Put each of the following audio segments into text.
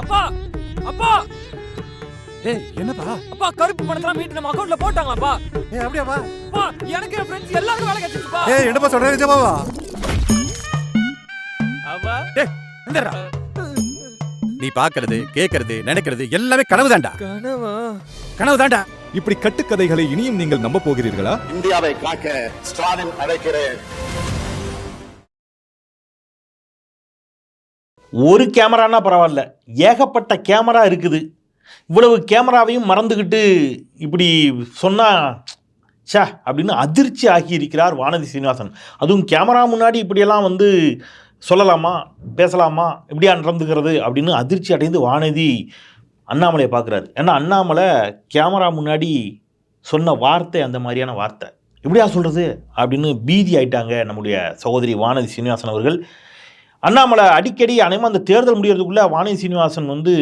அப்பா! அப்பா! ஏய் என்னப்பா? அப்பா கருப்பு பணத்தெல்லாம் மீட்டு நம்ம அக்கவுண்ட்ல போட்டாங்களாப்பா? ஏய் அப்படியாப்பா அப்பா எனக்கு என் ஃப்ரெண்ட்ஸ் எல்லாரும் வேலை கிடைச்சிருச்சுப்பா. ஏய் என்னப்பா சொல்ற நிஜமாவா? அப்பா டேய் இந்தடா. நீ பாக்குறது கேக்குறது நினைக்கிறது எல்லாமே கனவு தான்டா கனவா? கனவு தான்டா இப்படி கட்டுக்கதைகளை இனியும் நீங்கள் நம்ப போகிறீர்களா? இந்தியாவை காக்க ஸ்டாலின் அழைக்கிறேன். ஒரு கேமரானா பரவாயில்ல. ஏகப்பட்ட கேமரா இருக்குது. இவ்வளவு கேமராவையும் மறந்துக்கிட்டு இப்படி சொன்னால் ச்சே அப்படின்னு அதிர்ச்சி ஆகி இருக்கிறார் வானதி சீனிவாசன். அதுவும் கேமரா முன்னாடி இப்படியெல்லாம் வந்து சொல்லலாமா பேசலாமா இப்படியா நடந்துக்கிறது அப்படின்னு அதிர்ச்சி அடைந்து வானதி அண்ணாமலையை பார்க்குறாரு. ஏன்னா அண்ணாமலை கேமரா முன்னாடி சொன்ன வார்த்தை அந்த மாதிரியான வார்த்தை. எப்படியா சொல்கிறது அப்படின்னு பீதி ஆயிட்டாங்க நம்முடைய சகோதரி வானதி சீனிவாசன் அவர்கள். அண்ணாமலை அடிக்கடி அனைமா அந்த தேர்தல் முடியறதுக்குள்ளே வாணி சீனிவாசன் வந்து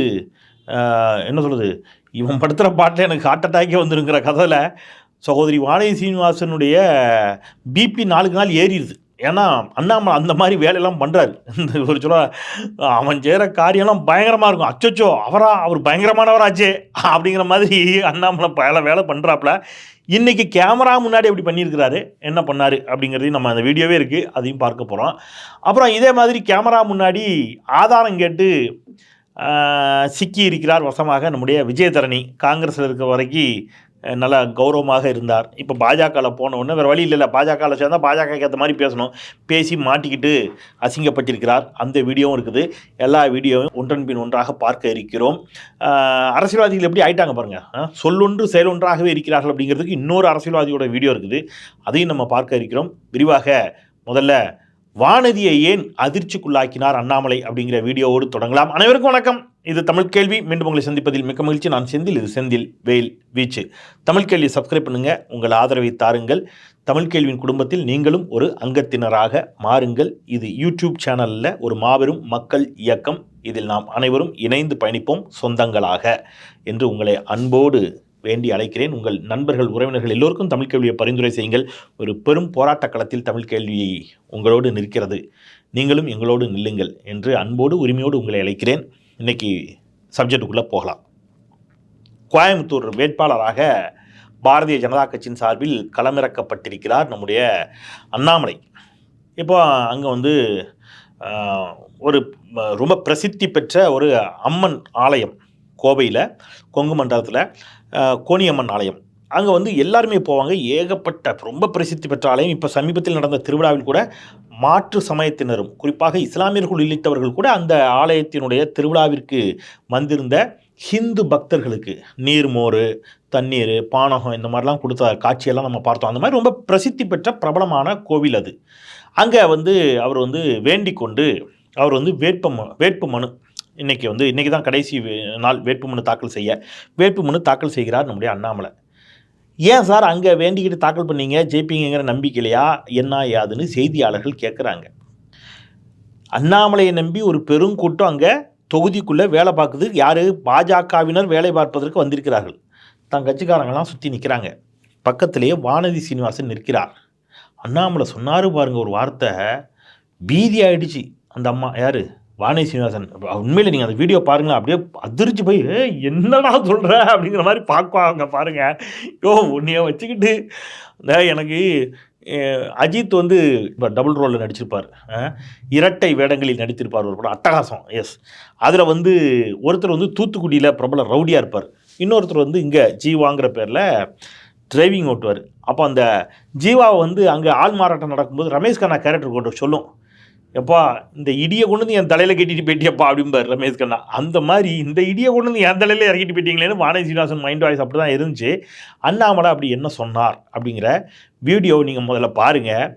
என்ன சொல்கிறது இவன் படுத்துகிற பாட்டில் எனக்கு ஹார்ட் அட்டாக்கே வந்துருங்கிற கதையில் சகோதரி வாணி சீனிவாசனுடைய பிபி நாளுக்கு நாள் ஏறிடுது. ஏன்னா அண்ணாமலை அந்த மாதிரி வேலையெல்லாம் பண்ணுறாரு இந்த ஒரு சொல்ல அவன் செய்கிற காரியம்லாம் பயங்கரமாக இருக்கும். அச்சச்சோ அவரா அவர் பயங்கரமானவராச்சே அப்படிங்கிற மாதிரி அண்ணாமலை பல வேலை பண்ணுறாப்புல இன்றைக்கி கேமரா முன்னாடி எப்படி பண்ணியிருக்கிறாரு என்ன பண்ணார் அப்படிங்கிறதையும் நம்ம அந்த வீடியோவே இருக்குது அதையும் பார்க்க போகிறோம் அப்புறம் இதே மாதிரி கேமரா முன்னாடி ஆதாரம் கேட்டு சிக்கி இருக்கிறார் வசமாக நம்முடைய விஜயதரணி. காங்கிரஸில் இருக்க வரைக்கும் நல்லா கௌரவமாக இருந்தார். இப்போ பாஜகவில் போன உடனே வேறு வழி இல்லை பாஜகவில் சேர்ந்தால் பாஜகக்கு ஏற்ற மாதிரி பேசணும். பேசி மாட்டிக்கிட்டு அசிங்கப்பட்டிருக்கிறார். அந்த வீடியோவும் இருக்குது. எல்லா வீடியோவும் ஒன்றன் பின் ஒன்றாக பார்க்க இருக்கிறோம். அரசியல்வாதிகள் எப்படி ஆயிட்டாங்க பாருங்கள் சொல்லொன்று செயலொன்றாகவே இருக்கிறார்கள் அப்படிங்கிறதுக்கு இன்னொரு அரசியல்வாதியோட வீடியோ இருக்குது. அதையும் நம்ம பார்க்க இருக்கிறோம். விரிவாக முதல்ல வானதியை ஏன் அதிர்ச்சிக்குள்ளாக்கினார் அண்ணாமலை அப்படிங்கிற வீடியோவோடு தொடங்கலாம். அனைவருக்கும் வணக்கம். இது தமிழ் கேள்வி. மீண்டும் உங்களை சந்திப்பதில் மிக்க மகிழ்ச்சி. நான் செந்தில். இது செந்தில் வேல் வீச்சு. தமிழ் கேள்வி சப்ஸ்கிரைப் பண்ணுங்க. உங்கள் ஆதரவை தாருங்கள். தமிழ் கேள்வியின் குடும்பத்தில் நீங்களும் ஒரு அங்கத்தினராக மாறுங்கள். இது யூடியூப் சேனலில் ஒரு மாபெரும் மக்கள் இயக்கம். இதில் நாம் அனைவரும் இணைந்து பயணிப்போம். சொந்தங்களாக. என்று உங்களை அன்போடு வேண்டி அழைக்கிறேன். உங்கள் நண்பர்கள் உறவினர்கள் எல்லோருக்கும் தமிழ் கேள்வியை பரிந்துரை செய்யுங்கள். ஒரு பெரும் போராட்ட களத்தில் தமிழ் கேள்வி உங்களோடு நிற்கிறது. நீங்களும் எங்களோடு நில்லுங்கள் என்று அன்போடு உரிமையோடு உங்களை அழைக்கிறேன். இன்னைக்கு சப்ஜெக்டுக்குள்ளே போகலாம். கோயம்புத்தூர் வேட்பாளராக பாரதிய ஜனதா கட்சியின் சார்பில் களமிறக்கப்பட்டிருக்கிறார் நம்முடைய அண்ணாமலை. இப்போ அங்கே வந்து ஒரு ரொம்ப பிரசித்தி பெற்ற ஒரு அம்மன் ஆலயம் கோவையில் கொங்கு மண்டலத்தில். கோணியம்மன் ஆலயம். அங்கே வந்து எல்லாருமே போவாங்க. ஏகப்பட்ட ரொம்ப பிரசித்தி பெற்ற ஆலயம். இப்போ சமீபத்தில் நடந்த திருவிழாவில் கூட மாற்று சமயத்தினரும் குறிப்பாக இஸ்லாமியர்கள் உள்ளிட்டவர்கள் கூட அந்த ஆலயத்தினுடைய திருவிழாவிற்கு வந்திருந்த ஹிந்து பக்தர்களுக்கு நீர்மோர் தண்ணீர் பானகம் இந்த மாதிரிலாம் கொடுத்த காட்சியெல்லாம் நம்ம பார்த்தோம். அந்த மாதிரி ரொம்ப பிரசித்தி பெற்ற பிரபலமான கோவில் அது. அங்கே வந்து அவர் வந்து வேண்டிக் கொண்டு அவர் வந்து வேட்பு வேட்பு மனு இன்றைக்கி வந்து இன்றைக்கி தான் கடைசி நாள் வேட்புமனு தாக்கல் செய்ய. வேட்புமனு தாக்கல் செய்கிறார் நம்முடைய அண்ணாமலை. ஏன் சார் அங்கே வேண்டிக்கிட்டு தாக்கல் பண்ணீங்க? ஜெயிப்பீங்கிற நம்பிக்கையிலையா? என்ன யாதுன்னு செய்தியாளர்கள் கேட்குறாங்க அண்ணாமலையை நம்பி ஒரு பெருங்கூட்டம் அங்கே தொகுதிக்குள்ளே வேலை பார்க்குது. யார்? பாஜகவினர் வேலை பார்ப்பதற்கு வந்திருக்கிறார்கள். தன் கட்சிக்காரங்கள்லாம் சுற்றி நிற்கிறாங்க பக்கத்திலேயே வானதி சீனிவாசன் நிற்கிறார். அண்ணாமலை சொன்னார் பாருங்கள் ஒரு வார்த்தை. பீதி ஆயிடுச்சு. அந்த அம்மா யார்? வாணி சீனிவாசன் உண்மையில் நீங்கள் அந்த வீடியோ பாருங்களேன் அப்படியே அதிர்ச்சி போய் என்னடா சொல்கிற அப்படிங்கிற மாதிரி பார்க்குவாங்க பாருங்க. யோ உன்னைய வச்சுக்கிட்டு இந்த எனக்கு அஜித் வந்து இப்போ டபுள் ரோலில் நடிச்சிருப்பார். இரட்டை வேடங்களில் நடித்திருப்பார் ஒரு படம் அட்டகாசம் எஸ் அதில் வந்து ஒருத்தர் வந்து தூத்துக்குடியில் பிரபல ரவுடியாக இருப்பார். இன்னொருத்தர் வந்து இங்கே ஜீவாங்கிற பேரில் டிரைவிங் ஓட்டுவார். அப்போ அந்த ஜீவாவை வந்து அங்கே ஆள் மாறாட்டம் நடக்கும்போது ரமேஷ் கண்ணா கேரக்டர் கொண்டு சொல்லும். எப்பா இந்த இடியை கொண்டு வந்து என் தலையில் கட்டிட்டு போயிட்டியப்பா அப்படிம்பார் ரமேஷ் கண்ணா. அந்த மாதிரி இந்த இடியை கொண்டு வந்து என் தலையில் இறக்கிட்டு போயிட்டீங்களேன்னு வானதி சீனிவாசன் மைண்ட் வாய்ஸ் அப்படி தான் இருந்துச்சு. அண்ணாமலை அப்படி என்ன சொன்னார் அப்படிங்கிற வீடியோ நீங்கள் முதல்ல பாருங்கள்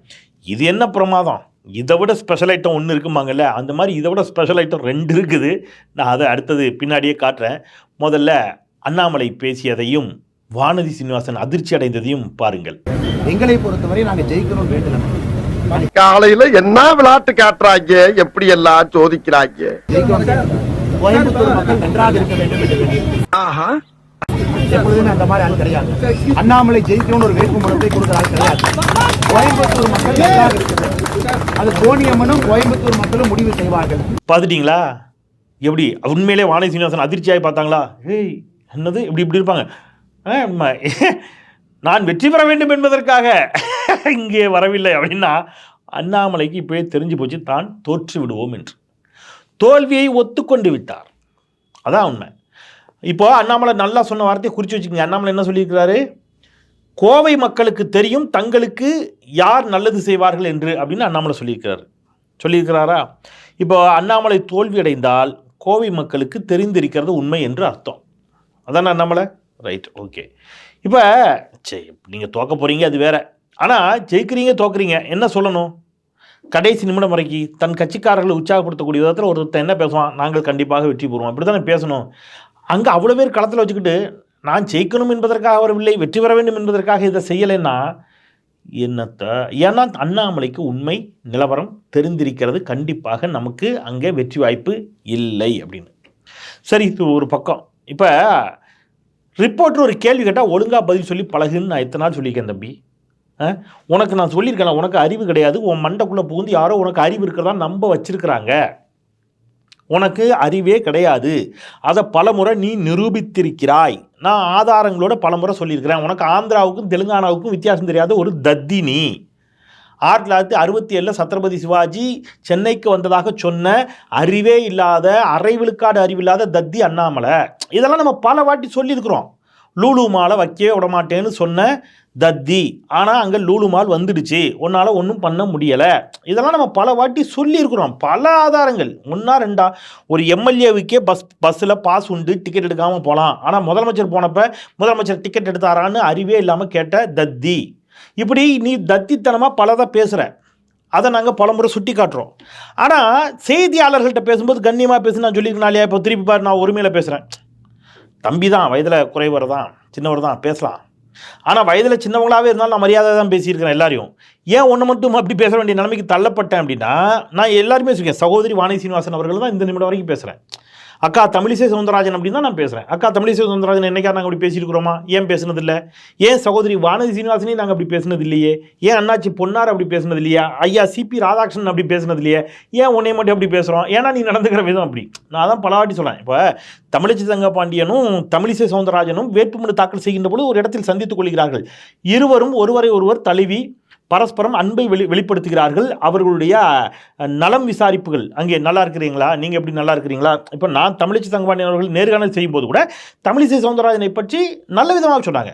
இது என்ன பிரமாதம்? இதை விட ஸ்பெஷல் ஐட்டம் ஒன்று இருக்குமாங்கல்ல அந்த மாதிரி இதை விட ஸ்பெஷல் ஐட்டம் ரெண்டு இருக்குது. நான் அதை அடுத்தது பின்னாடியே காட்டுறேன். முதல்ல அண்ணாமலை பேசியதையும் வானதி சீனிவாசன் அதிர்ச்சி அடைந்ததையும் பாருங்கள். எங்களை பொறுத்தவரை நாங்கள் ஜெயிக்கணும் வேண்டலாம் காலையில என்ன விளையாட்டு காட்டுறாங்க? எப்படி எல்லாம் சோதிக்கிறாங்க? ஜெயிக்கணும் கோயம்புத்தூர் மக்கள் நன்றாக இருக்க வேண்டும் என்று வேண்டியிருக்கிறேன். எப்பொழுதுமே அந்த மாதிரி ஆள் கிடையாது. அண்ணாமலை ஜெயிக்கணும்னு ஒரு வேட்புமனத்தை கொடுக்குற ஆள் கிடையாது. கோயம்புத்தூர் மக்கள் நன்றாக அது கோணியம்மனும் கோயம்புத்தூர் மக்களும் முடிவு செய்வார்கள். பார்த்துட்டிங்களா? எப்படி? உண்மையிலே வாணி சீனிவாசன் அதிர்ச்சியாகி பார்த்தாங்களா? ஏய் என்னது? இப்படி இப்படி இருப்பாங்க. நான் வெற்றி பெற வேண்டும் என்பதற்காக. இங்கே வரவில்லை அப்படின்னா அண்ணாமலைக்கு இப்போயே தெரிஞ்சு போச்சு தான் தோற்று விடுவோம் என்று. தோல்வியை ஒத்துக்கொண்டு விட்டார். அதான் உண்மை. இப்போ அண்ணாமலை நல்லா சொன்ன வார்த்தையை குறித்து வச்சுக்கோங்க. அண்ணாமலை என்ன சொல்லியிருக்கிறாரு? கோவை மக்களுக்கு தெரியும் தங்களுக்கு யார் நல்லது செய்வார்கள் என்று அப்படின்னு அண்ணாமலை சொல்லியிருக்கிறாரு. சொல்லியிருக்கிறாரா? இப்போ அண்ணாமலை தோல்வியடைந்தால் கோவை மக்களுக்கு தெரிந்திருக்கிறது உண்மை என்று அர்த்தம். அதானே அண்ணாமலை? ரைட் ஓகே இப்போ சரி நீங்கள் தோக்க போகிறீங்க அது வேற. ஆனால் ஜெயிக்கிறீங்க தோக்குறீங்க என்ன சொல்லணும்? கடைசி நிமிடம் வரைக்கும் தன் கட்சிக்காரர்களை உற்சாகப்படுத்தக்கூடிய விதத்தில் ஒருத்தன் என்ன பேசுவான்? நாங்கள் கண்டிப்பாக வெற்றி பெறுவோம். அப்படி தானே பேசணும்? அங்கே அவ்வளோ பேர் களத்தில் வச்சுக்கிட்டு நான் ஜெயிக்கணும் என்பதற்காக வரவில்லை வெற்றி பெற வேண்டும் என்பதற்காக இதை செய்யலைன்னா என்னத்தை? ஏன்னா அண்ணாமலைக்கு உண்மை நிலவரம் தெரிந்திருக்கிறது. கண்டிப்பாக நமக்கு அங்கே வெற்றி வாய்ப்பு இல்லை அப்படின்னு. சரி இது ஒரு பக்கம். இப்போ ரிப்போர்ட்டர் ஒரு கேள்வி கேட்டால் ஒழுங்காக பதில் சொல்லி பழகுன்னு நான் எத்தனை நாள் சொல்லியிருக்கேன் தம்பி? ஆ? உனக்கு நான் சொல்லியிருக்கேன் உனக்கு அறிவு கிடையாது. உன் மண்டைக்குள்ளே புகுந்து யாரோ உனக்கு அறிவு இருக்கிறதா நம்ப வச்சுருக்கிறாங்க. உனக்கு அறிவே கிடையாது. அதை பலமுறை நீ நிரூபித்திருக்கிறாய். நான் ஆதாரங்களோட பலமுறை சொல்லியிருக்கிறேன். உனக்கு ஆந்திராவுக்கும் தெலுங்கானாவுக்கும் வித்தியாசம் தெரியாத ஒரு தத்தி நீ. ஆயிரத்தி தொள்ளாயிரத்தி அறுபத்தி ஏழில் சத்ரபதி சிவாஜி சென்னைக்கு வந்ததாக சொன்ன அறிவே இல்லாத அரை விழுக்காடு அறிவில்லாத தத்தி அண்ணாமலை. இதெல்லாம் நம்ம பல வாட்டி சொல்லியிருக்கிறோம். லூலு மாலை வைக்கவே விட மாட்டேன்னு சொன்ன தத்தி. ஆனால் அங்கே லூலு மால் வந்துடுச்சு. உன்னால் ஒன்றும் பண்ண முடியலை. இதெல்லாம் நம்ம பல வாட்டி சொல்லியிருக்கிறோம். பல ஆதாரங்கள். ஒன்றா ரெண்டா. ஒரு எம்எல்ஏவுக்கே பஸ் பஸ்ஸில் பாஸ் உண்டு டிக்கெட் எடுக்காமல் போகலாம் ஆனால் முதலமைச்சர் போனப்போ முதலமைச்சர் டிக்கெட் எடுத்தாரான்னு அறிவே இல்லாமல் கேட்ட தத்தி. இப்படி நீ தத்தித்தனமாக பலதாக பேசுகிற அதை நாங்கள் பலமுறை சுட்டி காட்டுறோம். ஆனால் செய்தியாளர்கள்ட்ட பேசும்போது கண்ணியமாக பேசி நான் சொல்லியிருக்கேன் இல்லையா இப்போ திருப்பி பாரு நான் உரிமையில் பேசுகிறேன் தம்பி தான் வயதில் குறைவர் தான் சின்னவர் தான் பேசலாம். ஆனால் வயதில் சின்னவங்களாகவே இருந்தாலும் நான் மரியாதை தான் பேசியிருக்கிறேன் எல்லாரையும். ஏன் ஒன்று மட்டும் அப்படி பேச வேண்டிய நிலைமைக்கு தள்ளப்பட்டேன் அப்படின்னா நான் எல்லாருமே சொல்லியிருக்கேன் சகோதரி வாணி சீனிவாசன் அவர்கள் தான் இந்த நிமிடம் வரைக்கும் பேசுகிறேன் அக்கா தமிழிசை சவுந்தரராஜன் அப்படின்னு தான் நான் பேசுகிறேன் அக்கா தமிழிசை சவுந்தரராஜன் என்னைக்கா நாங்கள் அப்படி பேசியிருக்கிறோமா? ஏன் பேசுனதில்லை? ஏன் சகோதரி வானதி சீனிவாசனையும் நாங்கள் அப்படி பேசுனது இல்லையே ஏன் அண்ணாச்சி பொன்னார் அப்படி பேசுனது இல்லையா ஐயா சிபி ராதாகிருஷ்ணன் அப்படி பேசுனது இல்லையே ஏன் உன்னை மட்டும் அப்படி பேசுகிறோம் ஏன்னா நீ நடந்துக்கிற விதம் அப்படி. நான் தான் பல வாட்டி சொல்கிறேன் இப்போ தமிழிசை தங்கபாண்டியனும் தமிழிசை சவுந்தரராஜனும் வேட்புமனு தாக்கல் செய்கின்ற பொழுது ஒரு இடத்தில் சந்தித்துக் கொள்கிறார்கள். இருவரும் ஒருவரை ஒருவர் தழுவி பரஸ்பரம் அன்பை வெளி வெளிப்படுத்துகிறார்கள். அவர்களுடைய நலம் விசாரிப்புகள். அங்கே நல்லா இருக்கிறீங்களா? நீங்கள் எப்படி நல்லா இருக்கிறீங்களா? இப்போ நான் தமிழிசை தங்கபாண்டியன் அவர்கள் நேர்காணல் செய்யும்போது கூட தமிழிசை சவுந்தரராஜனை பற்றி நல்ல விதமாக சொன்னாங்க.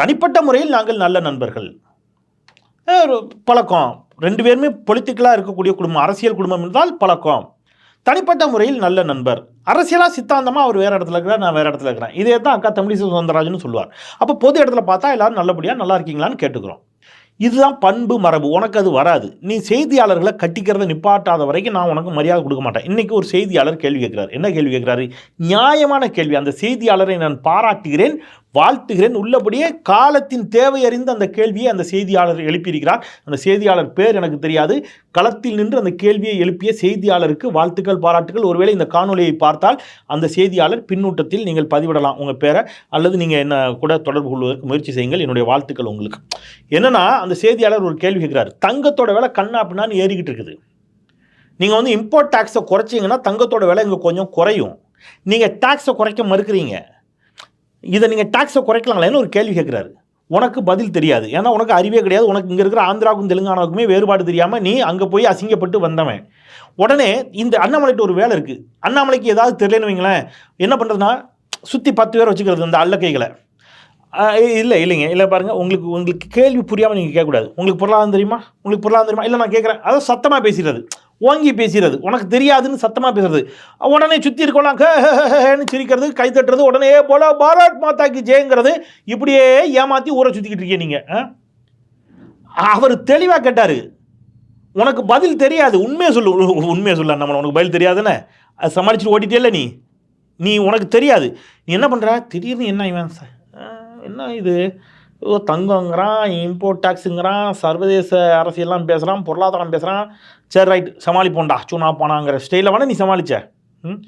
தனிப்பட்ட முறையில் நாங்கள் நல்ல நண்பர்கள். ஒரு பழக்கம். ரெண்டு பேருமே பொலிட்டிக்கலாக இருக்கக்கூடிய குடும்பம் அரசியல் குடும்பம் என்றால் பழக்கம். தனிப்பட்ட முறையில் நல்ல நண்பர். அரசியலாக சித்தாந்தமாக அவர் வேறு இடத்துல இருக்கிறார் நான் வேறு இடத்துல இருக்கிறேன். இதே தான் அக்கா தமிழிசை சவுந்தரராஜன் சொல்லுவார். அப்போ பொது இடத்துல பார்த்தா எல்லோரும் நல்லபடியாக நல்லா இருக்கீங்களான்னு கேட்டுக்கிறோம். இதுதான் பண்பு மரபு. உனக்கு அது வராது. நீ செய்தியாளர்களை கட்டிக்கிறத நிப்பாட்டாத வரைக்கும் நான் உனக்கு மரியாதை கொடுக்க மாட்டேன். இன்றைக்கி ஒரு செய்தியாளர் கேள்வி கேட்குறாரு. என்ன கேள்வி கேட்குறாரு? நியாயமான கேள்வி. அந்த செய்தியாளரை நான் பாராட்டுகிறேன். வாழ்த்துகிறேன். உள்ளபடியே காலத்தின் தேவை அறிந்து அந்த கேள்வியை அந்த செய்தியாளர் எழுப்பியிருக்கிறார். அந்த செய்தியாளர் பேர் எனக்கு தெரியாது. களத்தில் நின்று அந்த கேள்வியை எழுப்பிய செய்தியாளருக்கு வாழ்த்துக்கள் பாராட்டுகள் ஒருவேளை இந்த காணொலியை பார்த்தால் அந்த செய்தியாளர் பின்னூட்டத்தில் நீங்கள் பதிவிடலாம் உங்கள் பேரை அல்லது நீங்கள் என்ன கூட தொடர்பு கொள்வதற்கு முயற்சி செய்யுங்கள். என்னுடைய வாழ்த்துக்கள் உங்களுக்கு. என்னன்னா அந்த செய்தியாளர் ஒரு கேள்வி கேட்கிறார். தங்கத்தோட விலை கண்ணா அப்படின்னான்னு ஏறிக்கிட்டு இருக்குது. நீங்கள் வந்து இம்போர்ட் டேக்ஸை குறைச்சிங்கன்னா தங்கத்தோட விலை இங்கே கொஞ்சம் குறையும். நீங்கள் டேக்ஸை குறைக்க மறுக்கிறீங்க. இதை நீங்கள் டேக்ஸை குறைக்கலாங்களேன்னு ஒரு கேள்வி கேட்குறாரு. உனக்கு பதில் தெரியாது. ஏன்னா உனக்கு அறிவே கிடையாது. உனக்கு இங்கே இருக்கிற ஆந்திராவுக்கும் தெலுங்கானாவுக்குமே வேறுபாடு தெரியாமல் நீ அங்கே போய் அசிங்கப்பட்டு வந்தவன். உடனே இந்த அண்ணாமலைக்கு ஒரு வேலை இருக்குது அண்ணாமலைக்கு ஏதாவது தெரியலன்னு வைங்களேன். என்ன பண்ணுறதுன்னா சுற்றி பத்து பேர் வச்சுக்கிறது அந்த அல்லக்கைகளை இல்லை இல்லைங்க. இல்லை பாருங்கள் உங்களுக்கு உங்களுக்கு கேள்வி புரியாமல் நீங்கள் கேட்கக்கூடாது. உங்களுக்கு பொருளாதாரம் தெரியுமா? உங்களுக்கு பொருளாதாரம் தெரியுமா? இல்லை நான் கேட்குறேன். அதை சத்தமாக பேசுகிறது ஓங்கி பேசுகிறது. உனக்கு தெரியாதுன்னு சத்தமாக பேசுறது. உடனே சுற்றி இருக்கலாம் ஹேன்னு சிரிக்கிறது கை தட்டுறது உடனே போல பாரத் மாதாக்கு ஜெயங்கிறது இப்படியே ஏமாற்றி ஊரை சுற்றிக்கிட்டு இருக்கீங்க நீங்கள் அவர் தெளிவாக கேட்டார். உனக்கு பதில் தெரியாது உண்மையை சொல்லு உண்மையை சொல்ல நம்ம உனக்கு பதில் தெரியாதுன்னு. அது சமாளிச்சுட்டு ஓட்டிட்டே நீ? நீ உனக்கு தெரியாது. நீ என்ன பண்ணுற திடீர்னு என்ன இவன் சார் என்ன இது? ஓ தங்கங்கிறான் இம்போர்ட் டேக்ஸுங்கிறான் சர்வதேச அரசியல்லாம் பேசுகிறான் பொருளாதாரம் பேசுகிறான் சரி ரைட் சமாளிப்போண்டா சூனா போனாங்கிற ஸ்டைலில் வேணால் நீ சமாளித்த ம்?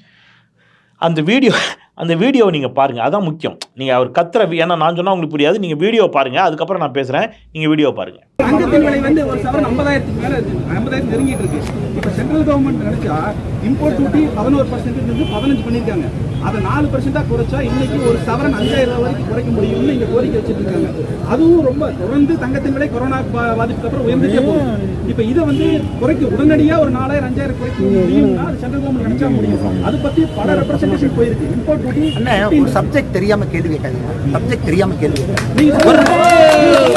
அந்த வீடியோ அந்த வீடியோவை நீங்கள் பாருங்கள் அதான் முக்கியம். நீங்கள் அவர் கத்துற ஏன்னா நான் சொன்னால் உங்களுக்கு புரியாது. நீங்கள் வீடியோ பாருங்கள் அதுக்கப்புறம் நான் பேசுகிறேன் நீங்கள் வீடியோ பாருங்கள் தங்கத்தின் விலை வந்து ஒரு சவரன் ஐம்பதாயிரத்துக்கு மேல ஐம்பதாயிரம் நெருங்கிட்டு இருக்கு. இப்ப சென்ட்ரல் கவர்மெண்ட் நினைச்சா இம்போர்ட் டியூட்டி பதினோரு பர்சன்டேஜ் இருந்து பதினஞ்சு பண்ணிருக்காங்க அதை நாலு பர்சன்டா குறைச்சா இன்னைக்கு ஒரு சவரன் அஞ்சாயிரம் ரூபாய் வரைக்கும் குறைக்க முடியும்னு இங்க கோரிக்கை வச்சிட்டு இருக்காங்க அதுவும் ரொம்ப தொடர்ந்து தங்கத்தின் விலை கொரோனா பா- பாதிப்புக்கு அப்புறம் உயர்ந்துட்டே போகுது. இப்ப இதை வந்து குறைக்க உடனடியா ஒரு நாலாயிரம் அஞ்சாயிரம் குறைக்க முடியும்னா அது சென்ட்ரல் கவர்மெண்ட் நினைச்சா முடியும். அது பத்தி பல ரெப்ரசன்டேஷன் போயிருக்கு. இம்போர்ட் அண்ணே டியூட்டி ஒரு சப்ஜெக்ட் தெரியாம கேள்வி கேட்காதீங்க. சப்ஜெக்ட் தெரியாம கேள்வி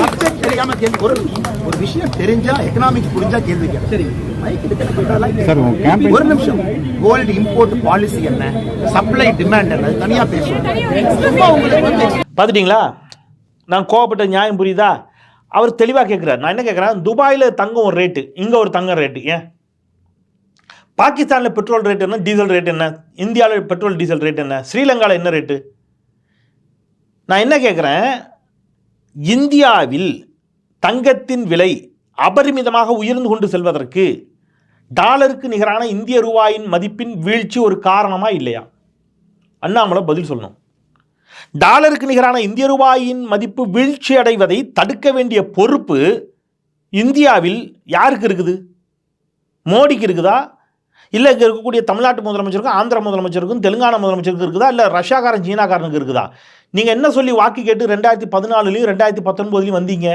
சப்ஜெக்ட் தெரியாம கேள்வி ஒரு ஒரு விஷயம் தெரிஞ்சா எக்கனாமிக்ஸ் புரிஞ்சா கேள்வி கேட்க சரி. மைக் எடுக்க ஒரு நிமிஷம். கோல்டு இம்போர்ட் பாலிசி என்ன? சப்ளை டிமாண்ட் என்ன? அது தனியா பேசுவோம். பார்த்துட்டிங்களா? நான் கோவப்பட்ட நியாயம் புரியுதா? அவர் தெளிவாக கேட்குறாரு. நான் என்ன கேட்குறேன்? துபாயில் தங்கம் ஒரு ரேட்டு இங்கே ஒரு தங்கம் ரேட்டு ஏன்? பாகிஸ்தானில் பெட்ரோல் ரேட் என்ன? டீசல் ரேட் என்ன? இந்தியாவில் பெட்ரோல் டீசல் ரேட் என்ன? ஸ்ரீலங்காவில் என்ன ரேட்டு நான் என்ன கேட்குறேன் இந்தியாவில் தங்கத்தின் விலை அபரிமிதமாக உயர்ந்து கொண்டு செல்வதற்கு டாலருக்கு நிகரான இந்திய ரூபாயின் மதிப்பின் வீழ்ச்சி ஒரு காரணமா இல்லையா? அண்ணாமலை பதில் சொல்லணும். டாலருக்கு நிகரான இந்திய ரூபாயின் மதிப்பு வீழ்ச்சி அடைவதை தடுக்க வேண்டிய பொறுப்பு இந்தியாவில் யாருக்கு இருக்குது? மோடிக்கு இருக்குதா? இல்லை இங்கே இருக்கக்கூடிய தமிழ்நாட்டு முதலமைச்சருக்கும் ஆந்திர முதலமைச்சருக்கும் தெலுங்கானா முதலமைச்சருக்கும் இருக்குதா? இல்லை ரஷ்யாக்காரன் சீனாக்காரனுக்கு இருக்குதா? நீங்கள் என்ன சொல்லி வாக்கு கேட்டு ரெண்டாயிரத்தி பதினாலுலையும் ரெண்டாயிரத்தி பத்தொன்பதுலையும் வந்தீங்க?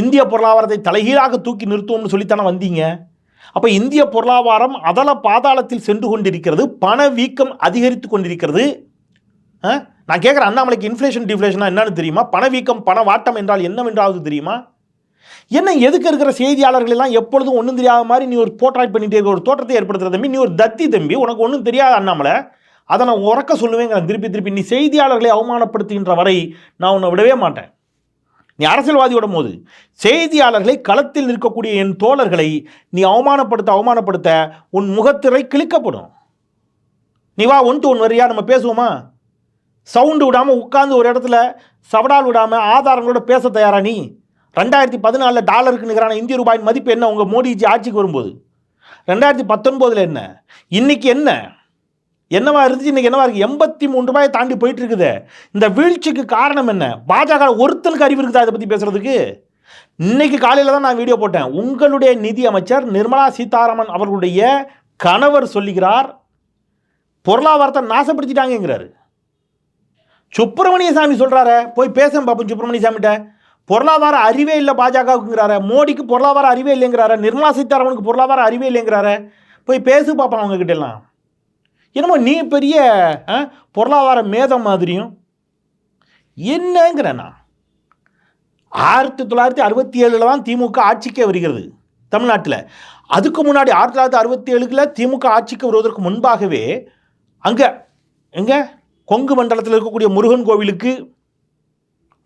இந்திய பொருளாதாரத்தை தலைகீழாக தூக்கி நிறுத்துவோம்னு சொல்லித்தானே வந்தீங்க? அப்போ இந்திய பொருளாதாரம் அதல பாதாளத்தில் சென்று கொண்டிருக்கிறது பணவீக்கம் அதிகரித்து கொண்டிருக்கிறது. நான் கேட்குறேன் அண்ணாமலைக்கு இன்ஃப்ளேஷன் டிஃப்ளேஷனாக என்னன்னு தெரியுமா? பணவீக்கம் பணவாட்டம் என்றால் என்னவென்றாவது தெரியுமா? என்ன எதுக்கு இருக்கிற செய்தியாளர்கள் எல்லாம் எப்பொழுதும் ஒன்றும் தெரியாத மாதிரி நீ ஒரு போர்ட்ராய்ட் பண்ணிட்டே இருக்க ஒரு தோற்றத்தை ஏற்படுத்துற தம்பி நீ ஒரு தத்தி தம்பி உனக்கு ஒன்றும் தெரியாது அண்ணாமலை. அதை நான் உறக்க சொல்லுவேங்க திருப்பி திருப்பி. நீ செய்தியாளர்களை அவமானப்படுத்துகின்ற வரை நான் உன்னை விடவே மாட்டேன். நீ அரசியல்வாதியோட போது செய்தியாளர்களை களத்தில் நிற்கக்கூடிய என் தோழர்களை நீ அவமானப்படுத்த அவமானப்படுத்த உன் முகத்திரை கிழிக்கப்படும். நீ வா ஒன் டு ஒன் வரியா? நம்ம பேசுவோமா? சவுண்டு விடாமல் உட்காந்து ஒரு இடத்துல சவடால் விடாமல் ஆதாரங்களோட பேச தயாரா நீ? ரெண்டாயிரத்தி பதினாலில் டாலருக்கு நிகரான இந்திய ரூபாயின் மதிப்பு என்ன? உங்கள் மோடிஜி ஆட்சிக்கு வரும்போது. ரெண்டாயிரத்தி பத்தொன்பதில் என்ன? இன்னைக்கு என்ன? என்னவா இருந்துச்சு? இன்னைக்கு என்னவா இருக்கு? எண்பத்தி மூணு ரூபாயை தாண்டி போயிட்டு இருக்குது இந்த வீழ்ச்சிக்கு காரணம் என்ன? பாஜக ஒருத்தனுக்கு அறிவு இருக்குதா இதை பற்றி பேசுறதுக்கு? இன்னைக்கு காலையில் தான் நான் வீடியோ போட்டேன். உங்களுடைய நிதி அமைச்சர் நிர்மலா சீதாராமன் அவர்களுடைய கணவர் சொல்லுகிறார் பொருளாதாரத்தை நாசப்படுத்திட்டாங்கங்கிறாரு. சுப்பிரமணிய சாமி சொல்றாரு போய் பேச பார்ப்போம் சுப்பிரமணிய சாமிகிட்ட பொருளாதார அறிவே இல்லை பாஜகவுக்குங்கிறார. மோடிக்கு பொருளாதார அறிவே இல்லைங்கிறார. நிர்மலா சீதாராமனுக்கு பொருளாதார அறிவே இல்லைங்கிறார. போய் பேசு பார்ப்போம் அவங்கக்கிட்ட எல்லாம். என்னமோ நீ பெரிய ஆ, பொருளாதார மேதம் மாதிரியும். என்னங்கிறண்ணா ஆயிரத்தி தொள்ளாயிரத்தி அறுபத்தி ஏழில் தான் திமுக ஆட்சிக்கே வருகிறது தமிழ்நாட்டில். அதுக்கு முன்னாடி ஆயிரத்தி தொள்ளாயிரத்தி அறுபத்தி ஏழுக்கில் திமுக ஆட்சிக்கு வருவதற்கு முன்பாகவே அங்கே எங்கே? கொங்கு மண்டலத்தில் இருக்கக்கூடிய முருகன் கோவிலுக்கு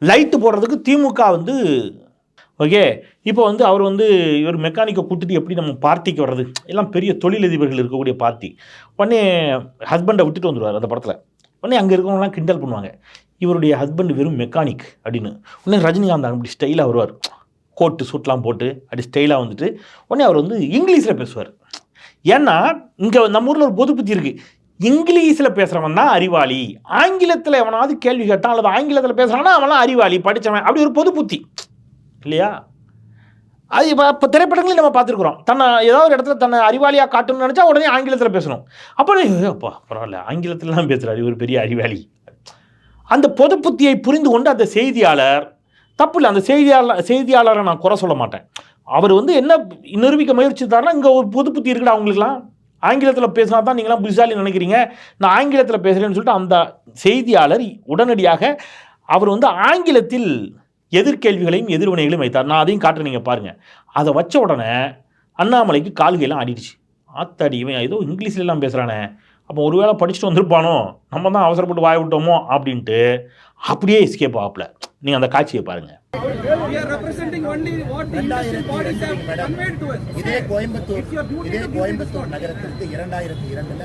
லைட்டு போடுறதுக்கு திமுக வந்து ஓகே இப்போ வந்து அவர் வந்து இவர் மெக்கானிக்கை கூட்டிட்டு எப்படி நம்ம பார்ட்டிக்கு வர்றது? எல்லாம் பெரிய தொழிலதிபர்கள் இருக்கக்கூடிய பார்ட்டி. உடனே ஹஸ்பண்டை விட்டுட்டு வந்துடுவார் அந்த படத்தில். உடனே அங்கே இருக்கவங்கலாம் கிண்டல் பண்ணுவாங்க. இவருடைய ஹஸ்பண்ட் வெறும் மெக்கானிக் அப்படின்னு. உடனே ரஜினிகாந்த் அப்படி ஸ்டைலாக வருவார். கோட்டு சூட்லாம் போட்டு அப்படி ஸ்டைலாக வந்துட்டு உடனே அவர் வந்து இங்கிலீஷில் பேசுவார். ஏன்னா இங்கே நம்ம ஊரில் ஒரு பொது புத்தி இருக்குது இங்கிலீஷில் பேசுகிறவன் தான் அறிவாளி. ஆங்கிலத்தில் எவனாவது கேள்வி கேட்டான் அல்லது ஆங்கிலத்தில் பேசுகிறான்னா அவன்லாம் அறிவாளி படித்தவன் அப்படி ஒரு பொது புத்தி. இல்லையா? அது இப்போ இப்போ திரைப்படங்களையும் நம்ம பார்த்துருக்குறோம். தன்னை ஏதாவது ஒரு இடத்துல தன்னை அறிவாளியாக காட்டணும்னு நினச்சா உடனே ஆங்கிலத்தில் பேசணும். அப்போ அப்பா பரவாயில்ல. ஆங்கிலத்திலலாம் பேசுகிறாரு ஒரு பெரிய அறிவாளி. அந்த பொது புத்தியை புரிந்து கொண்டு அந்த செய்தியாளர் தப்பு இல்லை. அந்த செய்தியாளர் செய்தியாளரை நான் குறை சொல்ல மாட்டேன். அவர் வந்து என்ன நிரூபிக்க முயற்சித்தாருன்னா இங்கே ஒரு பொது புத்தி இருக்குடா அவங்களுக்குலாம் ஆங்கிலத்தில் பேசினா தான் நீங்களாம் புத்திசாலி நினைக்கிறீங்க. நான் ஆங்கிலத்தில் பேசுகிறேன்னு சொல்லிட்டு அந்த செய்தியாளர் உடனடியாக அவர் வந்து ஆங்கிலத்தில் எதிர்கேள்விகளையும் எதிர்வினைகளையும் வைத்தார். நான் அதையும் காட்டுறேன் நீங்கள் பாருங்கள் அதை வச்ச உடனே அண்ணாமலைக்கு கால்கையெல்லாம் ஆடிடுச்சு. ஆத்தாடி இவன் ஏதோ இங்கிலீஷ்ல எல்லாம் பேசுகிறானே அப்போ ஒருவேளை படிச்சுட்டு வந்திருப்பானோ? நம்ம தான் அவசரப்பட்டு வாய விட்டோமோ? அப்படின்ட்டு அப்படியே எஸ்கேப் ஆகல நீங்கள் அந்த காட்சியை பாருங்கள் இதே கோயம்புத்தூர் இதே கோயம்புத்தூர் நகரத்திற்கு இரண்டாயிரத்தி இரண்டுல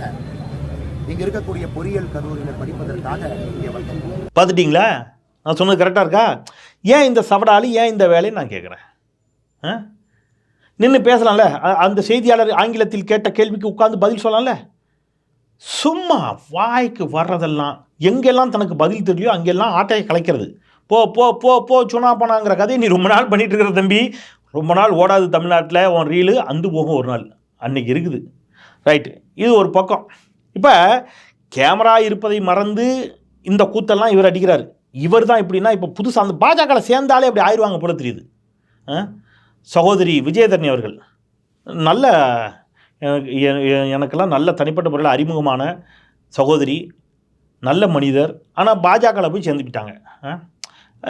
இங்க இருக்கக்கூடிய பொறியியல் கல்லூரியில படிப்பதற்காக இங்கே வந்தோம் பார்த்துட்டிங்களா? நான் சொன்னது கரெக்டாக இருக்கா? ஏன் இந்த சவடாலி ஏன் இந்த வேலையை நான் கேட்குறேன் ஆ? நின்று பேசலாம்ல. அந்த செய்தியாளர் ஆங்கிலத்தில் கேட்ட கேள்விக்கு உட்கார்ந்து பதில் சொல்லலாம்ல. சும்மா வாய்க்கு வர்றதெல்லாம் எங்கெல்லாம் தனக்கு பதில் தெரியலையோ அங்கெல்லாம் ஆட்டையை கலைக்கிறது. போ போ போ போ சுனா போனாங்கிற கதையை நீ ரொம்ப நாள் பண்ணிட்டு இருக்கிற தம்பி. ரொம்ப நாள் ஓடாது தமிழ்நாட்டில் உன் ரீலு அந்து போகும் ஒரு நாள். அன்னைக்கு இருக்குது. ரைட்டு இது ஒரு பக்கம். இப்போ கேமரா இருப்பதை மறந்து இந்த கூத்தெல்லாம் இவர் அடிக்கிறார். இவர் தான் இப்படின்னா இப்போ புதுசாக அந்த பாஜகவில் சேர்ந்தாலே அப்படி ஆயிடுவாங்க போல தெரியுது. ஆ? சகோதரி விஜயதரணி அவர்கள். நல்ல எனக்கு எனக்கெல்லாம் நல்ல தனிப்பட்ட முறையில் அறிமுகமான சகோதரி நல்ல மனிதர். ஆனால் பாஜகவில் போய் சேர்ந்துக்கிட்டாங்க. ஆ?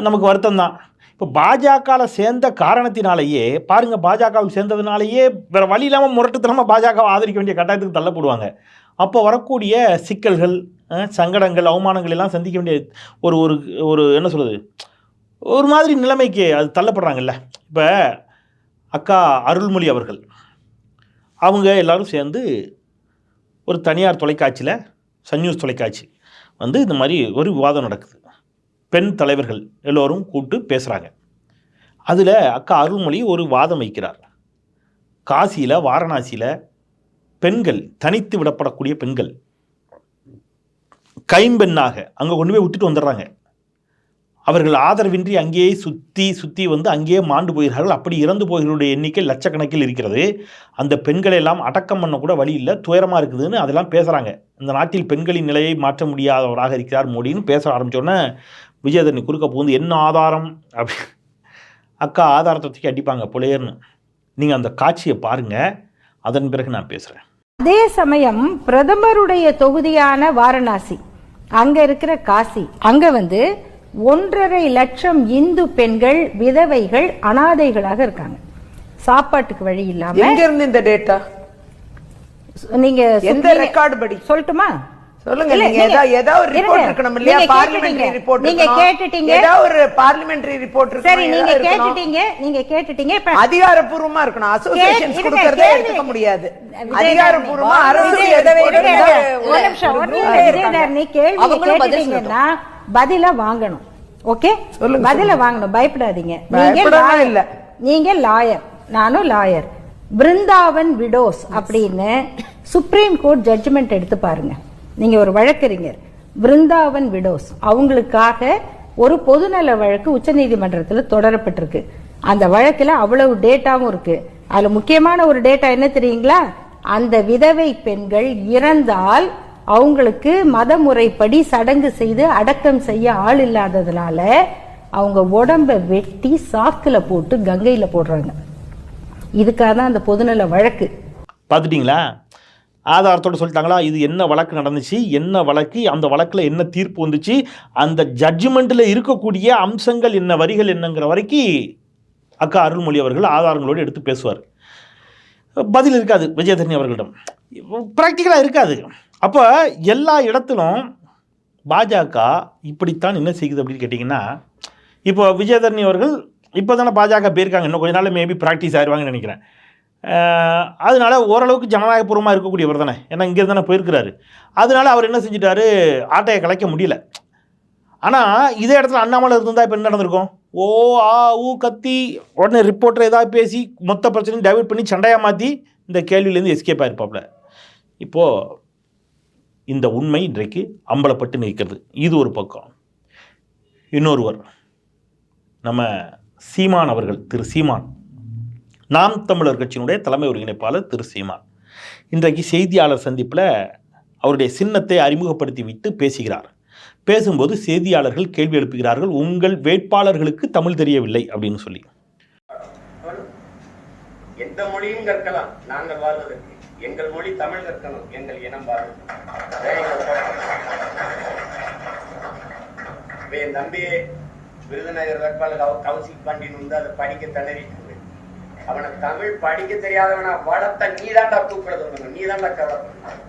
நமக்கு வருத்தம் தான் இப்போ பாஜகவில் சேர்ந்த காரணத்தினாலேயே பாருங்கள் பாஜகவில் சேர்ந்ததுனாலேயே வேறு வழி இல்லாமல் முரட்டுத்தனமாக பாஜகவை ஆதரிக்க வேண்டிய கட்டாயத்துக்கு தள்ளப்படுவாங்க. அப்போ வரக்கூடிய சிக்கல்கள் சங்கடங்கள் அவமானங்கள் எல்லாம் சந்திக்க வேண்டிய ஒரு ஒரு ஒரு என்ன சொல்கிறது ஒரு மாதிரி நிலைமைக்கு அது தள்ளப்படுறாங்கல்ல. இப்போ அக்கா அருள்மொழி அவர்கள் அவங்க எல்லாரும் சேர்ந்து ஒரு தனியார் தொலைக்காட்சியில் சன் நியூஸ் தொலைக்காட்சி வந்து இந்த மாதிரி ஒரு விவாதம் நடக்குது. பெண் தலைவர்கள் எல்லோரும் கூப்பிட்டு பேசுகிறாங்க அதில் அக்கா அருள்மொழி ஒரு வாதம் வைக்கிறார். காசியில் வாரணாசியில் பெண்கள் தனித்து விடப்படக்கூடிய பெண்கள். கைம்பெண்ணாக அங்கே கொண்டு போய் விட்டுட்டு வந்துடுறாங்க. அவர்கள் ஆதரவின்றி அங்கேயே சுற்றி சுற்றி வந்து அங்கேயே மாண்டு போகிறார்கள். அப்படி இறந்து போகிறவருடைய எண்ணிக்கை லட்சக்கணக்கில் இருக்கிறது. அந்த பெண்களை எல்லாம் அடக்கம் பண்ணக்கூட வழி இல்லை. துயரமாக இருக்குதுன்னு அதெல்லாம் பேசுகிறாங்க இந்த நாட்டில் பெண்களின் நிலையை மாற்ற முடியாதவராக இருக்கிறார் மோடின்னு பேச ஆரம்பித்தோன்னே விஜயதரணி குறுக்க புகுந்து என்ன ஆதாரம்? அப்படி. அக்கா ஆதாரத்தை தூக்கி அடிப்பாங்க புலையர்னு. நீங்கள் அந்த காட்சியை பாருங்கள் அதன் பிறகு நான் பேசுகிறேன் அதே சமயம் பிரதமருடைய தொகுதியான வாரணாசி அங்க இருக்கிற காசி அங்க வந்து ஒன்றரை லட்சம் இந்து பெண்கள் விதவைகள் அனாதைகளாக இருக்காங்க. சாப்பாட்டுக்கு வழி இல்லாம எங்க இருந்து இந்த டேட்டா நீங்க எந்த நீங்க- record படி? சொல்லட்டுமா? சொல்லுங்க. நீங்க நீங்க- ஏதா ஏதாவது ஒரு ரிப்போர்ட். இருக்கணும் இல்லையா? நீங்க பார்லிமெண்டரி. ரிப்போர்ட் நீங்க கேட்டுட்டீங்க. ஏதாவது ஒரு பார்லிமெண்டரி ரிப்போர்ட் சரி இருக்கணும் நீங்க ஏதாவது இருக்கணும். கேட்டுட்டீங்க. நீங்க கேட்டுட்டீங்க. இப்ப அதிகாரப்பூர்வமா இருக்கணும். அசோசியேஷன்ஸ் கொடுக்கறதே எடுத்துக்க முடியாது. அதிகாரப்பூர்வமா அரசு இருந்தா ஒரு நிமிஷம். ஒரு நிமிஷம் விஜயதரணி கேள்வி அவங்களும் பதில் வாங்கணும். ஓகே? பதில வாங்கணும். பயப்படாதீங்க. நீங்க. இல்ல. நீங்க லாயர். நானும் லாயர். பிருந்தாவன் விடோஸ் அப்படின்னு சுப்ரீம் கோர்ட் ஜட்ஜ்மெண்ட் எடுத்து பாருங்க. நீங்க ஒரு வழக்கறிஞர். பிருந்தாவன் விடோஸ். அவங்களுக்காக ஒரு பொதுநல வழக்கு உச்சநீதிமன்றத்தில் தொடரப்பட்டிருக்கு. அந்த வழக்கில் அவ்வளவு டேட்டாவும் இருக்கு. அதுல முக்கியமான ஒரு டேட்டா என்ன தெரியுங்களா? அந்த விதவை பெண்கள் இறந்தால் அவங்களுக்கு மத முறைப்படி சடங்கு செய்து அடக்கம் செய்ய ஆள் இல்லாததுனால அவங்க உடம்ப வெட்டி சாக்குல போட்டு கங்கையில போடுறாங்க. இதுக்காக தான் அந்த பொதுநல வழக்கு. பார்த்துட்டிங்களா? ஆதாரத்தோடு சொல்லிட்டாங்களா இது என்ன வழக்கு நடந்துச்சு என்ன வழக்கு அந்த வழக்கில் என்ன தீர்ப்பு வந்துச்சு அந்த ஜட்ஜ்மெண்ட்டில் இருக்கக்கூடிய அம்சங்கள் என்ன வரிகள் என்னங்கிற வரைக்கும் அக்கா அருள்மொழி அவர்கள் ஆதாரங்களோடு எடுத்து பேசுவார். பதில் இருக்காது விஜயதரணி அவர்களிடம். ப்ராக்டிக்கலாக இருக்காது. அப்போ எல்லா இடத்திலும் பாஜக இப்படித்தான் என்ன செய்யுது அப்படின்னு கேட்டிங்கன்னா இப்போ விஜயதரணி அவர்கள் இப்போ தானே பாஜக போயிருக்காங்க இன்னும் கொஞ்ச நாள் மேபி ப்ராக்டிஸ் ஆயிடுவாங்கன்னு நினைக்கிறேன். அதனால ஓரளவுக்கு ஜனநாயகபூர்வமாக இருக்கக்கூடியவர் தானே. ஏன்னா இங்கே தானே போயிருக்கிறாரு. அதனால அவர் என்ன செஞ்சிட்டாரு? ஆட்டையை கலைக்க முடியல. ஆனால் இதே இடத்துல அண்ணாமலை இருந்தால் இப்போ என்ன நடந்திருக்கும்? ஓ ஆ ஊ கத்தி உடனே ரிப்போர்ட்டர் ஏதாவது பேசி மொத்த பிரச்சனையும் டைவர்ட் பண்ணி சண்டையாக மாற்றி இந்த கேள்வியிலேருந்து எஸ்கேப் ஆகிருப்பாப்புல இப்போது இந்த உண்மை இன்றைக்கு அம்பலப்பட்டு நிற்கிறது. இது ஒரு பக்கம். இன்னொருவர் நம்ம சீமான் அவர்கள் திரு சீமான். நாம் தமிழர் கட்சியினுடைய தலைமை ஒருங்கிணைப்பாளர் திரு சீமான். இன்றைக்கு செய்தியாளர் சந்திப்பில் அவருடைய சின்னத்தை அறிமுகப்படுத்தி விட்டு பேசுகிறார். பேசும்போது செய்தியாளர்கள் கேள்வி எழுப்புகிறார்கள் உங்கள் வேட்பாளர்களுக்கு தமிழ் தெரியவில்லை அப்படின்னு சொல்லி. எந்த மொழியும் கற்கலாம் நாங்கள் வாழ்வதற்கு. எங்கள் மொழி தமிழ் கற்கணும் எங்கள் இனம் வாழும் அதான் என் தம்பி விருதுநகர் வேட்பாளர் கவுசி கௌசிக் பாண்டியன் வந்து அதை படிக்க திணறிட்டு அவனை தமிழ் படிக்க தெரியாதவனா வளத்தை நீ தாண்டா தூக்குறது ஒண்ணு நீ தாண்டா கவலைப்படணும்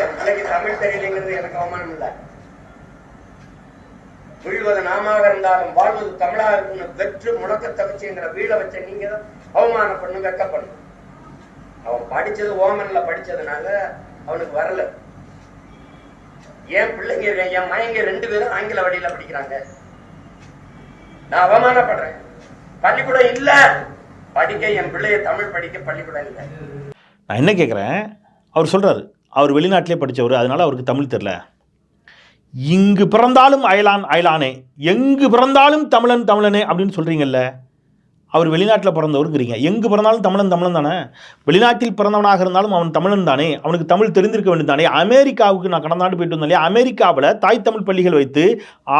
என் பிள்ளைக்கு தமிழ் தெரியலைங்கிறது எனக்கு அவமானம் இல்லை. வீழ்வது நாமாக இருந்தாலும் வாழ்வது தமிழா இருக்கும்னு வெற்று முழக்கத்தை வச்சுங்கிற வீட வச்ச நீங்க தான் அவமானப்படணும் வெக்கப்படணும். அவன் படிச்சது ஓமன்ல படிச்சதுனால அவனுக்கு வரல. என் பிள்ளைங்க என் மயங்க ரெண்டு பேரும் ஆங்கில வழியில படிக்கிறாங்க. நான் அவமானப்படுறேன். பள்ளிக்கூடம் இல்ல. படிக்க என் பிள்ளைய தமிழ் படிக்க பள்ளிக்கூடம் இல்லை. நான் என்ன கேட்குறேன் அவர் சொல்கிறாரு அவர் வெளிநாட்டிலே படித்தவர் அதனால் அவருக்கு தமிழ் தெரில இங்கு பிறந்தாலும் அயலான் அயலானே. எங்கு பிறந்தாலும் தமிழன் தமிழனே அப்படின்னு சொல்கிறீங்கல்ல அவர் வெளிநாட்டில் பிறந்தவருங்கிறீங்க. எங்கு பிறந்தாலும் தமிழன் தமிழன் தானே? வெளிநாட்டில் பிறந்தவனாக இருந்தாலும் அவன் தமிழன் தானே? அவனுக்கு தமிழ் தெரிந்திருக்க வேண்டும் தானே? அமெரிக்காவுக்கு நான் கடந்த ஆண்டு போயிட்டு வந்தேன் அமெரிக்காவில் தாய் தமிழ் பள்ளிகள் வைத்து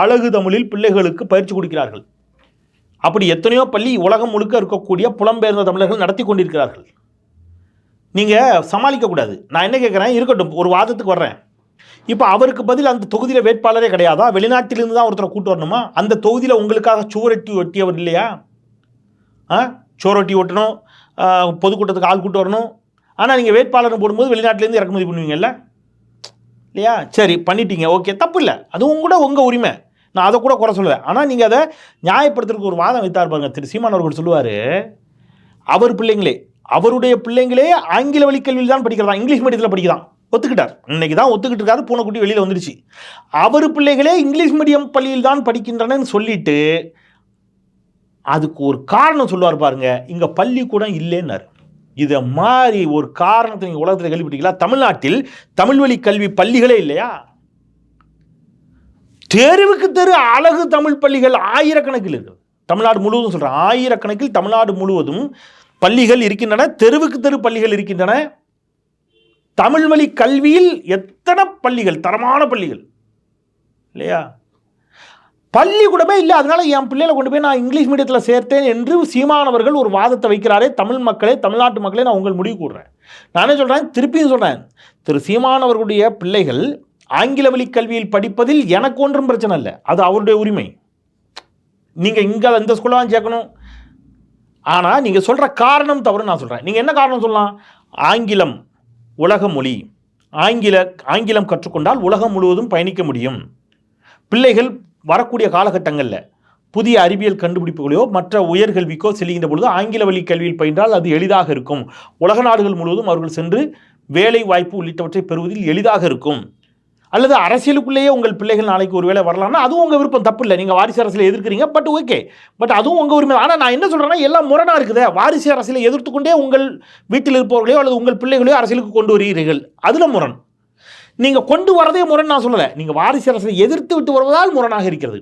அழகு தமிழில் பிள்ளைகளுக்கு பயிற்சி கொடுக்கிறார்கள். அப்படி எத்தனையோ பள்ளி உலகம் முழுக்க இருக்கக்கூடிய புலம்பெயர்ந்த தமிழர்கள் நடத்தி கொண்டிருக்கிறார்கள். நீங்கள் சமாளிக்கக்கூடாது நான் என்ன கேட்குறேன் இருக்கட்டும் ஒரு வாதத்துக்கு வர்றேன். இப்போ அவருக்கு பதில் அந்த தொகுதியில் வேட்பாளரே கிடையாதா? வெளிநாட்டிலிருந்து தான் ஒருத்தரை கூட்டு வரணுமா? அந்த தொகுதியில் உங்களுக்காக சுவரொட்டி ஒட்டியவர் இல்லையா? ஆ? சுவரொட்டி ஒட்டணும். பொதுக்கூட்டத்துக்கு ஆள் கூட்டு வரணும். ஆனால் நீங்கள் வேட்பாளர் போடும்போது வெளிநாட்டிலேருந்து இறக்குமதி பண்ணுவீங்கல்ல? இல்லையா? சரி பண்ணிட்டீங்க. ஓகே தப்பு இல்லை. அதுவும் கூட உங்கள் உரிமை. நான் அதை கூட குறை சொல்லுவேன் ஆனால் நீங்கள் அதை நியாயப்படுத்துறதுக்கு ஒரு வாதம் வைத்தார் பாருங்க. திரு சீமான் அவர்கள் சொல்லுவார் அவர் பிள்ளைங்களே அவருடைய பிள்ளைங்களே ஆங்கில வழி கல்வியில் தான் படிக்கிறதா? இங்கிலீஷ் மீடியத்தில் படிக்கிறான். ஒத்துக்கிட்டார். இன்னைக்கு தான் ஒத்துக்கிட்டு இருக்காரு பூனைக்குட்டி வெளியில் வந்துடுச்சு அவர் பிள்ளைகளே இங்கிலீஷ் மீடியம் பள்ளியில் தான் படிக்கின்றனன்னு சொல்லிட்டு அதுக்கு ஒரு காரணம் சொல்லுவார் பாருங்க. இங்கே பள்ளிக்கூடம் இல்லைன்னாரு. இதை மாதிரி ஒரு காரணத்தை நீங்கள் உலகத்தில் கேள்விப்பட்டீங்களா தமிழ்நாட்டில் தமிழ் வழி கல்வி பள்ளிகளே இல்லையா? தெருவுக்கு தெரு அழகு தமிழ் பள்ளிகள் ஆயிரக்கணக்கில் இருக்குது தமிழ்நாடு முழுவதும் சொல்கிறேன் ஆயிரக்கணக்கில் தமிழ்நாடு முழுவதும் பள்ளிகள் இருக்கின்றன தெருவுக்கு தெரு பள்ளிகள் இருக்கின்றன. தமிழ் வழி கல்வியில் எத்தனை பள்ளிகள்? தரமான பள்ளிகள். இல்லையா? பள்ளிக்கூடமே இல்லை. அதனால என் பிள்ளைகளை கொண்டு போய் நான் இங்கிலீஷ் மீடியத்தில் சேர்த்தேன் என்று சீமானவர்கள் ஒரு வாதத்தை வைக்கிறாரே. தமிழ் மக்களே தமிழ்நாட்டு மக்களே நான் உங்கள் முடிவு கூடுறேன் நானே சொல்கிறேன் திருப்பியும் சொல்கிறேன் திரு சீமானவர்களுடைய பிள்ளைகள் ஆங்கில வழி கல்வியில் படிப்பதில் எனக்கு ஒன்றும் பிரச்சனை இல்லை. அது அவருடைய உரிமை. நீங்கள் இங்கே இந்த ஸ்கூலில் தான் சேர்க்கணும். ஆனால் நீங்கள் சொல்கிற காரணம் தவறு நான் சொல்கிறேன் நீங்கள் என்ன காரணம் சொல்லலாம்? ஆங்கிலம் உலக மொழி. ஆங்கில ஆங்கிலம் கற்றுக்கொண்டால் உலகம் முழுவதும் பயணிக்க முடியும். பிள்ளைகள் வரக்கூடிய காலகட்டங்களில் புதிய அறிவியல் கண்டுபிடிப்புகளையோ மற்ற உயர்கல்விக்கோ செல்கின்ற பொழுது ஆங்கில வழி கல்வியில் பயின்றால் அது எளிதாக இருக்கும். உலக நாடுகள் முழுவதும் அவர்கள் சென்று வேலை வாய்ப்பு உள்ளிட்டவற்றை பெறுவதில் எளிதாக இருக்கும். அல்லது அரசியலுக்குள்ளேயே உங்கள் பிள்ளைகள் நாளைக்கு ஒரு வேளை வரலாம்னா அதுவும் உங்கள் விருப்பம் தப்பு இல்லை நீங்கள் வாரிசு அரசியலை எதிர்க்கிறீங்க பட் ஓகே. பட் அதுவும் உங்கள் உரிமை. ஆனால் நான் என்ன சொல்கிறேன்னா எல்லாம் முரணாக இருக்குதே. வாரிசு அரசியலை எதிர்த்து கொண்டே உங்கள் வீட்டில் இருப்பவர்களையோ அல்லது உங்கள் பிள்ளைகளையோ அரசியலுக்கு கொண்டு வருகிறீர்கள். அதில் முரண். நீங்கள் கொண்டு வரதே முரண் நான் சொல்லலை. நீங்கள் வாரிசு அரசியலை எதிர்த்து விட்டு வருவதால் முரணாக இருக்கிறது.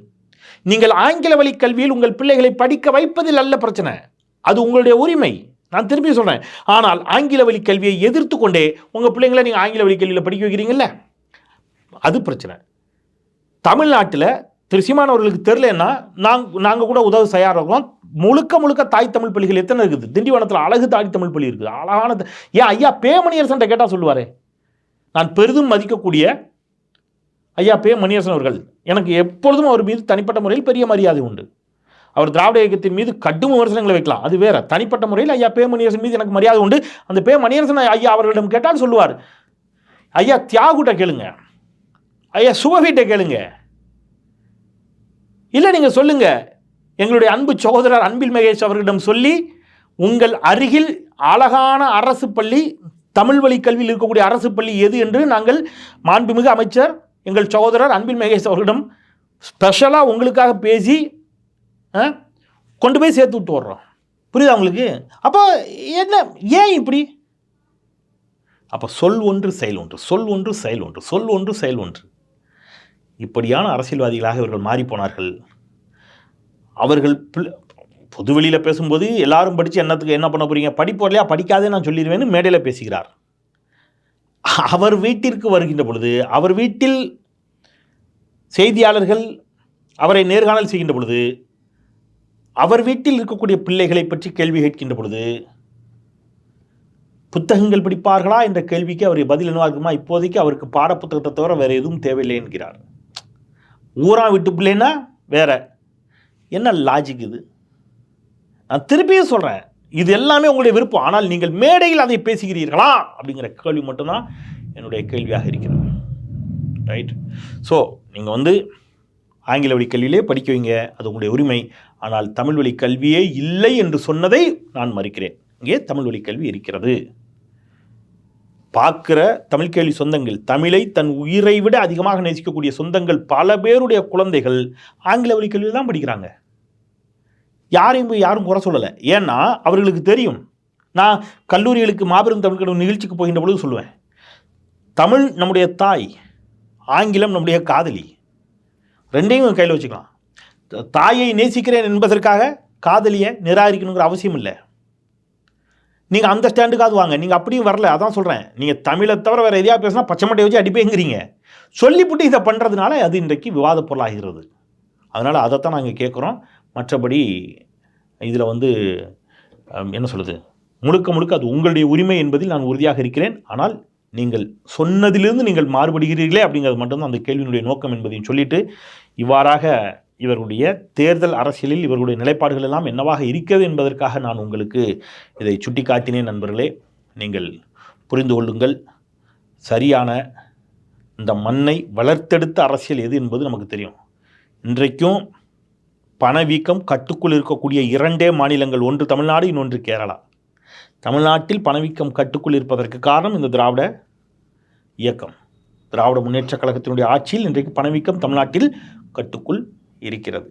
நீங்கள் ஆங்கில வழி கல்வியில் உங்கள் பிள்ளைகளை படிக்க வைப்பதில் அல்ல பிரச்சனை. அது உங்களுடைய உரிமை. நான் திரும்பி சொல்கிறேன் ஆனால் ஆங்கில வழி கல்வியை எதிர்த்து கொண்டே உங்கள் பிள்ளைங்களை நீங்கள் ஆங்கில வழி கல்வியில் படிக்க வைக்கிறீங்கல்ல? அது பிரச்சனை. தமிழ்நாட்டில் திரு சீமான் அவர்களுக்கு தெரிலன்னா நாங்கள் நாங்கள் கூட உதவி தயாராக முழுக்க முழுக்க தாய் தமிழ் பள்ளிகள் எத்தனை இருக்குது? திண்டிவனத்தில் அழகு தாய் தமிழ் பள்ளி இருக்குது. அழகான ஏன் ஐயா பேமணியரசன்ட்ட கேட்டால் சொல்லுவார். நான் பெரிதும் மதிக்கக்கூடிய ஐயா பே மணியரசன் அவர்கள் எனக்கு எப்பொழுதும் அவர் மீது தனிப்பட்ட முறையில் பெரிய மரியாதை உண்டு. அவர் திராவிட இயக்கத்தின் மீது கடும் விமர்சனங்களை வைக்கலாம். அது வேற. தனிப்பட்ட முறையில் ஐயா பே மணியரசன் மீது எனக்கு மரியாதை உண்டு. அந்த பே மணியரசன் ஐயா அவர்களிடம் கேட்டால் சொல்லுவார். ஐயா தியாகுட்ட கேளுங்க. ஐயா சுபவீட்டை கேளுங்க. இல்லை நீங்கள் சொல்லுங்க. எங்களுடைய அன்பு சகோதரர் அன்பில் மகேஷ் அவர்களிடம் சொல்லி உங்கள் அருகில் அழகான அரசு பள்ளி தமிழ் வழி கல்வியில் இருக்கக்கூடிய அரசு பள்ளி எது என்று நாங்கள் மாண்புமிகு அமைச்சர் எங்கள் சகோதரர் அன்பில் மகேஷ் அவர்களிடம் ஸ்பெஷலாக உங்களுக்காக பேசி ஆ, கொண்டு போய் சேர்த்து விட்டு வர்றோம். புரியுதா உங்களுக்கு? அப்போ என்ன ஏன் இப்படி? அப்போ சொல் ஒன்று செயல் ஒன்று சொல் ஒன்று செயல் ஒன்று சொல் ஒன்று செயல் ஒன்று. இப்படியான அரசியல்வாதிகளாக இவர்கள் மாறிப்போனார்கள். அவர்கள் பிள்ளை- பொதுவெளியில் பேசும்போது எல்லாரும் படித்து என்னத்துக்கு என்ன பண்ண போகிறீங்க படிப்பு வரலையா? படிக்காதே நான் சொல்லிடுவேன்னு மேடையில் பேசுகிறார். அவர் வீட்டிற்கு வருகின்ற பொழுது அவர் வீட்டில் செய்தியாளர்கள் அவரை நேர்காணல் செய்கின்ற பொழுது அவர் வீட்டில் இருக்கக்கூடிய பிள்ளைகளை பற்றி கேள்வி கேட்கின்ற பொழுது புத்தகங்கள் படிப்பார்களா என்ற கேள்விக்கு அவர் பதில் என்னவா இருக்குமா இப்போதைக்கு அவருக்கு பாடப்புத்தகத்தை தவிர வேறு எதுவும் தேவையில்லை என்கிறார். ஊரா விட்டு பிள்ளைன்னா வேற. என்ன லாஜிக் இது? நான் திருப்பியும் சொல்கிறேன் இது எல்லாமே உங்களுடைய விருப்பம். ஆனால் நீங்கள் மேடையில் அதை பேசுகிறீர்களா? அப்படிங்கிற கேள்வி மட்டும்தான் என்னுடைய கேள்வியாக இருக்கிறது. ரைட் ஸோ நீங்கள் வந்து ஆங்கில வழி கல்வியிலே படிக்க வைங்க. அது உங்களுடைய உரிமை. ஆனால் தமிழ் வழி கல்வியே இல்லை என்று சொன்னதை நான் மறுக்கிறேன். இங்கே தமிழ் வழி கல்வி இருக்கிறது. பார்க்குற தமிழ் கேள்வி சொந்தங்கள். தமிழை தன் உயிரை விட அதிகமாக நேசிக்கக்கூடிய சொந்தங்கள் பல பேருடைய குழந்தைகள் ஆங்கில வழி கல்வியில் தான் படிக்கிறாங்க. யாரையும் போய் யாரும் குறை சொல்லலை. ஏன்னா அவர்களுக்கு தெரியும். நான் கல்லூரிகளுக்கு மாபெரும் தமிழ் கடவுள் நிகழ்ச்சிக்கு போகின்ற பொழுது சொல்லுவேன். தமிழ் நம்முடைய தாய் ஆங்கிலம் நம்முடைய காதலி. ரெண்டையும் கையில் வச்சுக்கலாம். தாயை நேசிக்கிறேன் என்பதற்காக காதலியை நிராகரிக்கணுங்கிற அவசியம் இல்லை. நீங்கள் அந்த ஸ்டாண்டுக்காவது வாங்க. நீங்கள் அப்படியும் வரல. அதான் சொல்கிறேன் நீங்கள் தமிழை தவிர வேறு எதையா பேசினா பச்சை மட்டையை வச்சு அடிப்பேங்கிறீங்க. சொல்லிவிட்டு இதை பண்ணுறதுனால அது இன்றைக்கு விவாத பொருளாகிறது. அதனால் அதைத்தான் நாங்கள் கேட்குறோம் மற்றபடி இதில் வந்து என்ன சொல்லுது முழுக்க முழுக்க அது உங்களுடைய உரிமை என்பதில் நான் உறுதியாக இருக்கிறேன். ஆனால் நீங்கள் சொன்னதிலிருந்து நீங்கள் மாறுபடுகிறீர்களே அப்படிங்கிறது மட்டும்தான் அந்த கேள்வியினுடைய நோக்கம் என்பதையும் சொல்லிவிட்டு இவ்வாறாக இவர்களுடைய தேர்தல் அரசியலில் இவர்களுடைய நிலைப்பாடுகள் எல்லாம் என்னவாக இருக்கிறது என்பதற்காக நான் உங்களுக்கு இதை சுட்டிக்காட்டினேன் நண்பர்களே. நீங்கள் புரிந்து கொள்ளுங்கள். சரியான இந்த மண்ணை வளர்த்தெடுத்த அரசியல் எது என்பது நமக்கு தெரியும். இன்றைக்கும் பணவீக்கம் கட்டுக்குள் இருக்கக்கூடிய இரண்டே மாநிலங்கள் ஒன்று தமிழ்நாடு இன்னொன்று கேரளா. தமிழ்நாட்டில் பணவீக்கம் கட்டுக்குள் இருப்பதற்கு காரணம் இந்த திராவிட இயக்கம். திராவிட முன்னேற்றக் கழகத்தினுடைய ஆட்சியில் இன்றைக்கு பணவீக்கம் தமிழ்நாட்டில் கட்டுக்குள் இருக்கிறது.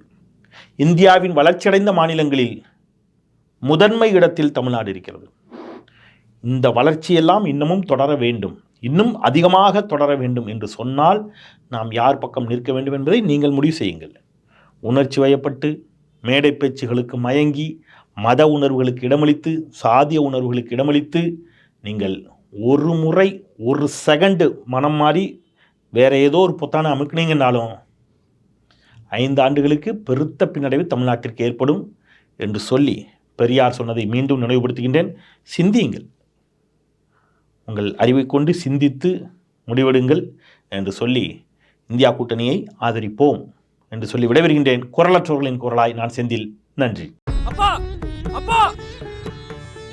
இந்தியாவின் வளர்ச்சியடைந்த மாநிலங்களில் முதன்மை இடத்தில் தமிழ்நாடு இருக்கிறது. இந்த வளர்ச்சியெல்லாம் இன்னமும் தொடர வேண்டும். இன்னும் அதிகமாக தொடர வேண்டும் என்று சொன்னால் நாம் யார் பக்கம் நிற்க வேண்டும் என்பதை நீங்கள் முடிவு செய்யுங்கள். உணர்ச்சி வயப்பட்டு மேடை பேச்சுகளுக்கு மயங்கி மத உணர்வுகளுக்கு இடமளித்து சாதிய உணர்வுகளுக்கு இடமளித்து நீங்கள் ஒரு முறை ஒரு செகண்டு மனம் மாறி வேற ஏதோ ஒரு புத்தான அமுக்குனீங்கன்னாலும் ஐந்து ஆண்டுகளுக்கு பெருத்த பின்னடைவு தமிழ்நாட்டிற்கு ஏற்படும் என்று சொல்லி பெரியார் சொன்னதை மீண்டும் நினைவுபடுத்துகின்றேன். சிந்தியுங்கள். உங்கள் அறிவை கொண்டு சிந்தித்து முடிவெடுங்கள் என்று சொல்லி இந்தியா கூட்டணியை ஆதரிப்போம் என்று சொல்லி விடைபெறுகின்றேன். குரலற்றவர்களின் குரலாய் நான் செந்தில். நன்றி. அப்பா! அப்பா!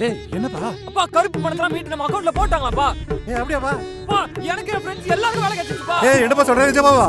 ஏய் என்னப்பா? அப்பா கருப்பு பணத்தெல்லாம் மீட்டு நம்ம அக்கௌண்ட்ல போட்டாங்களாப்பா? ஏய் அப்படியாப்பா? அப்பா எனக்கு என் ஃப்ரெண்ட்ஸ் எல்லாருக்கும் வேலை கிடைச்சிச்சுப்பா. ஏய் என்னப்பா சொல்ற நிஜமாவா?